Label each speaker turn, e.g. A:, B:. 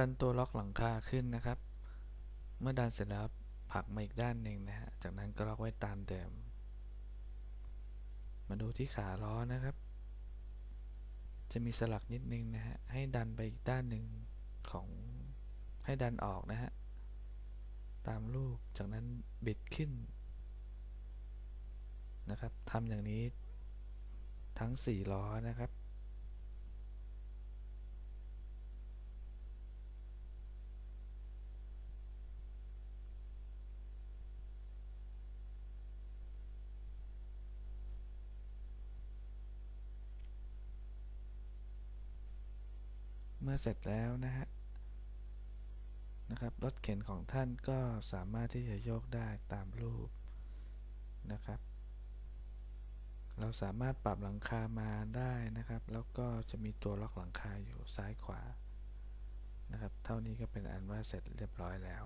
A: ดันตัวล็อกหลังคาขึ้นนะครับ เมื่อดันเสร็จแล้วผลักมาอีกด้านหนึ่งนะฮะ จากนั้นก็ล็อกไว้ตามเดิม มาดูที่ขาล้อนะครับ จะมีสลักนิดนึงนะฮะ ให้ดันไปอีกด้านหนึ่งของ ให้ดันออกนะฮะ ตามรูป จากนั้นบิดขึ้น นะครับทำอย่างนี้ทั้ง 4 ล้อนะครับ เมื่อเสร็จแล้วนะฮะนะครับรถเข็นของท่านก็สามารถที่จะโยกได้ตามรูปนะครับ เราสามารถปรับหลังคามาได้นะครับ แล้วก็จะมีตัวล็อกหลังคาอยู่ซ้ายขวานะครับ เท่านี้ก็เป็นอันว่าเสร็จเรียบร้อยแล้ว